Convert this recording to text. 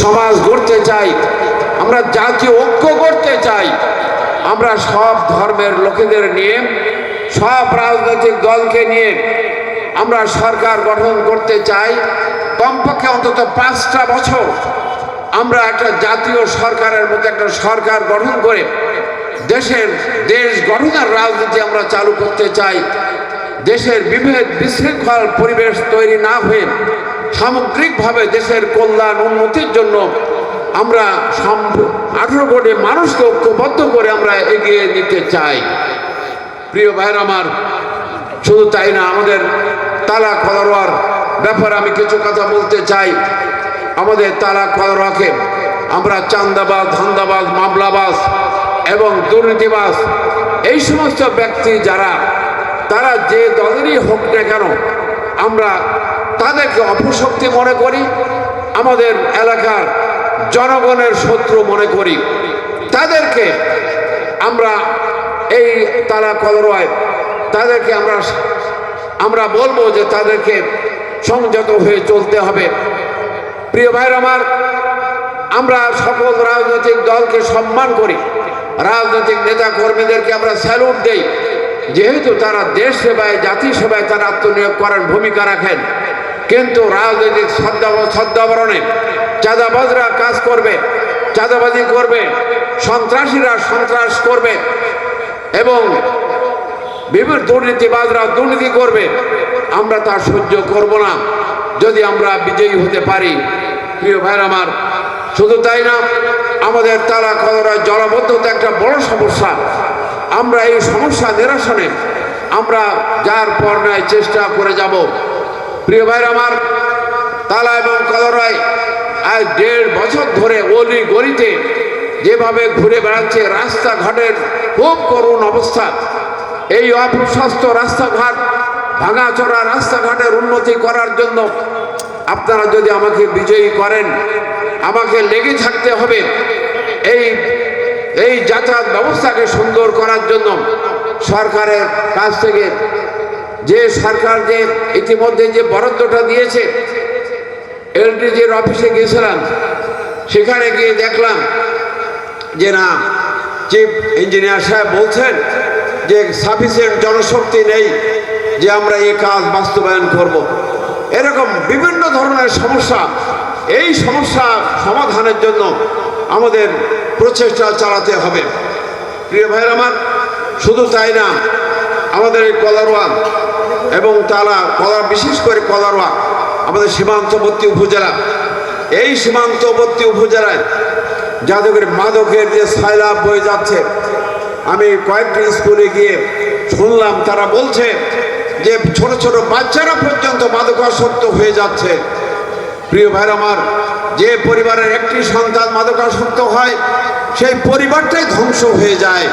সমাজ গড়তে চাই, আমরা জাতীয় ঐক্য করতে চাই, আমরা সব ধর্মের লোকেদের নিয়ে, সব রাজনৈতিক দলকে নিয়ে আমরা সরকার গঠন করতে চাই। কমপক্ষে অন্তত পাঁচটা বছর আমরা একটা জাতীয় সরকারের মধ্যে একটা সরকার গঠন করে দেশের দেশ গঠনের রাজনীতি আমরা চালু করতে চাই। দেশের বিভেদ বিশৃঙ্খল পরিবেশ তৈরি না হয়ে সামগ্রিকভাবে দেশের কল্যাণ উন্নতির জন্য আমরা আঠেরো কোটি মানুষকে ঐক্যবদ্ধ করে আমরা এগিয়ে নিতে চাই। প্রিয় ভাইয়ের আমার, শুধু তাই না, আমাদের তালা কলরোয়ার ব্যাপারে আমি কিছু কথা বলতে চাই। আমাদের তালা কলরোয়াকে আমরা চান্দাবাজ, ধান্দাবাজ, মামলাবাজ এবং দুর্নীতিবাজ এই সমস্ত ব্যক্তি যারা, তারা যে দলেরই হোক না কেন, আমরা তাদেরকে অপশক্তি মনে করি, আমাদের এলাকার জনগণের শত্রু মনে করি। তাদেরকে আমরা এই তারা কলরয়, তাদেরকে আমরা আমরা বলব যে তাদেরকে সংযত হয়ে চলতে হবে। প্রিয় ভাইয়ের আমার, আমরা সকল রাজনৈতিক দলকে সম্মান করি। রাজনৈতিক নেতা কর্মীদেরকে আমরা স্যালুট দেই। যেহেতু তারা দেশ সেবায়, জাতি সেবায় তারা আত্মনিয়োগ করার ভূমিকা রাখেন। কিন্তু রাজনৈতিক সদ্যাবরণে চাঁদাবাজরা কাজ করবে, চাঁদাবাজি করবে, সন্ত্রাসীরা সন্ত্রাস করবে এবং বিভিন্ন দুর্নীতিবাজরা দুর্নীতি করবে। আমরা তা সহ্য করব না। যদি আমরা বিজয়ী হতে পারি, প্রিয় ভাই আমার, শুধু তাই না, আমাদের তারা কলরা জলবদ্ধতা একটা বড় সমস্যা। আমরা এই সমস্যা নিরসনে আমরা যার পর চেষ্টা করে যাব। প্রিয় ভাইয়ের আমার, তালা এবং কলরায় আজ দেড় বছর ধরে অলি গলিতে যেভাবে ঘুরে বেড়াচ্ছে রাস্তাঘাটের খুব করুণ অবস্থা। এই অপ্রশস্ত রাস্তাঘাট, ভাঙাচোরা রাস্তাঘাটের উন্নতি করার জন্য আপনারা যদি আমাকে বিজয়ী করেন, আমাকে লেগে থাকতে হবে। এই এই যাতায়াত ব্যবস্থাকে সুন্দর করার জন্য সরকারের কাছ থেকে যে সরকার যে ইতিমধ্যে যে বরাদ্দটা দিয়েছে এলডিজির অফিসে গিয়েছিলাম, সেখানে গিয়ে দেখলাম যে না, চিফ ইঞ্জিনিয়ার সাহেব বলছেন যে সাফিসিয়েন্ট জনশক্তি নেই যে আমরা এই কাজ বাস্তবায়ন করব। এরকম বিভিন্ন ধরনের সমস্যা, এই সমস্যা সমাধানের জন্য আমাদের প্রচেষ্টা চালাতে হবে প্রিয় ভাইয়ের আমার, শুধু তাই না, আমাদের এই কলারোয়া এবং তারা কলা, বিশেষ করে কলারোয়া, আমাদের সীমান্তবর্তী উপজেলা। এই সীমান্তবর্তী উপজেলায় যাদবের মাদকের যে সাইলাভ বয়ে যাচ্ছে, আমি কয়েকটি স্কুলে গিয়ে শুনলাম, তারা বলছে যে ছোট ছোট বাচ্চারা পর্যন্ত মাদকাসক্ত হয়ে যাচ্ছে। প্রিয় ভাইর আমার, যে পরিবারের একটি সন্তান মাদকাসক্ত হয়, সেই পরিবারটাই ধ্বংস হয়ে যায়।